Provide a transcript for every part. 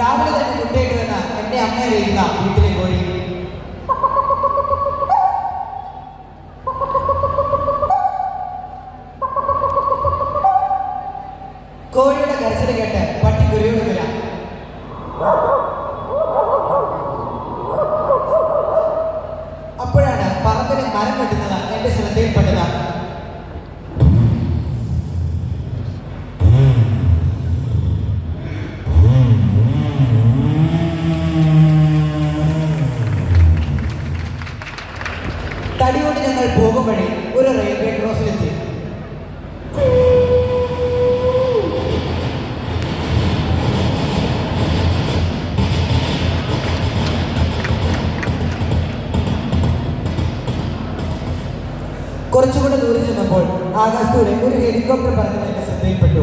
രാവിലെ തന്നെ കുട്ടിയൊക്കെ തന്നെ എന്റെ അമ്മ വീട്ടിലേക്ക് പോയി കുറച്ചുകൂടെ ദൂരെ ചെന്നപ്പോൾ ആകാശത്തൂടെ ഒരു ഹെലികോപ്റ്റർ പറക്കുന്നത് എന്റെ ശ്രദ്ധയിൽപ്പെട്ടു.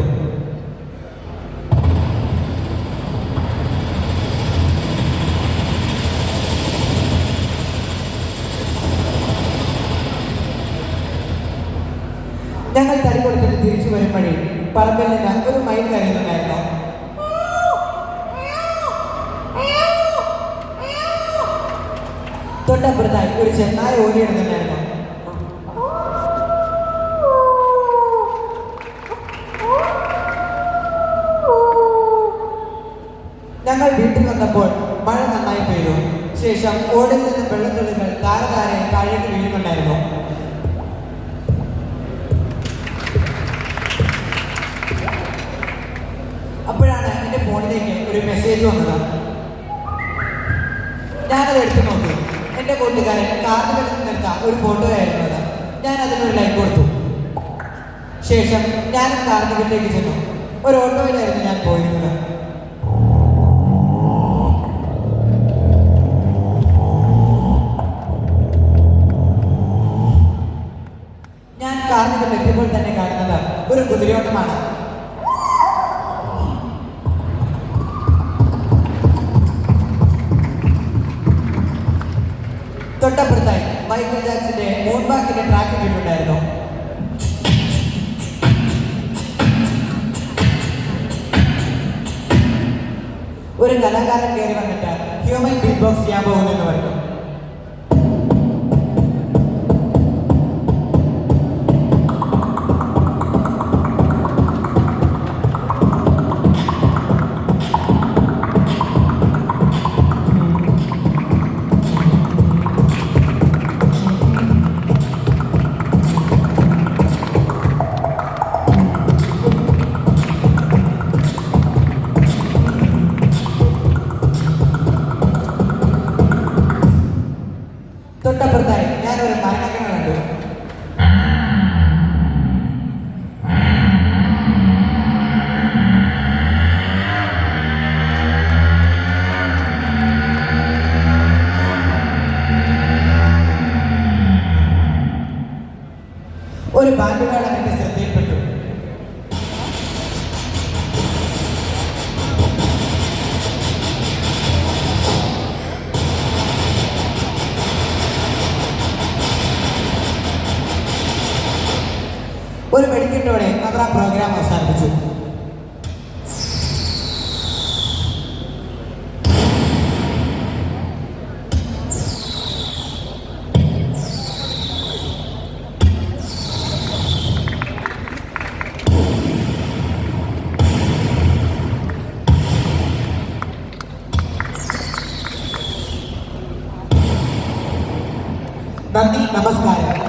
ഞങ്ങൾ തടി കൊടുത്തിട്ട് തിരിച്ചു വരും പറമ്പിൽ നിന്ന് ഒരു മൈൻ കരയുന്നുണ്ടായിരുന്നു. തൊട്ടപ്പുറത്തായി ഒരു ചെന്നായ ഓടിയിടുന്നുണ്ടായിരുന്നു ഞങ്ങൾ വീട്ടിൽ വന്നപ്പോൾ മഴ നന്നായി പെയ്തു. ശേഷം ഓടിൽ നിന്ന് വെള്ളത്തുള്ളികൾ താരതാരെ താഴേക്ക് വീഴുന്നുണ്ടായിരുന്നു. അപ്പോഴാണ് എന്റെ ഫോണിലേക്ക് ഒരു മെസ്സേജ് വന്നത്. ഞാനത് എടുത്തു നോക്കി. എന്റെ കൂട്ടുകാരൻ കാർഡുകളിൽ നിന്നെടുത്ത ഒരു ഫോട്ടോ ആയിരുന്നു അത്. ഞാൻ അതിനൊരു ലൈക്ക് കൊടുത്തു. ശേഷം ഞാൻ കാർഡുകളിലേക്ക് ചെന്നു. ഒരു ഓട്ടോയിലായിരുന്നു ഞാൻ പോയിരുന്നത് ഞാൻ കാർണിവൽ എത്തിയപ്പോൾ തന്നെ കാണുന്നത് ഒരു കുതിരയോട്ടമാണ്. തൊട്ടപ്പുറത്തായി മൈക്കിൾ ജാക്സന്റെ മൂൺബാക്കിന്റെ ട്രാക്ക് ഇട്ടിട്ടുണ്ടായിരുന്നു ഒരു കലാകാരൻ കയറി വന്നിട്ട് ഹ്യൂമൻ ബീറ്റ് ബോക്സ് ചെയ്യാൻ പോകുന്നു എന്ന് പറഞ്ഞു. തൊട്ടപ്പുറത്തായി ഞാനൊരു മരണക്കണ കണ്ടു. ഒരു ബാൻഡ് ഒരു വെടിക്കെട്ടോടെ അവർ ആ പ്രോഗ്രാം അവസാനിപ്പിച്ചു. നന്ദി നമസ്കാരം.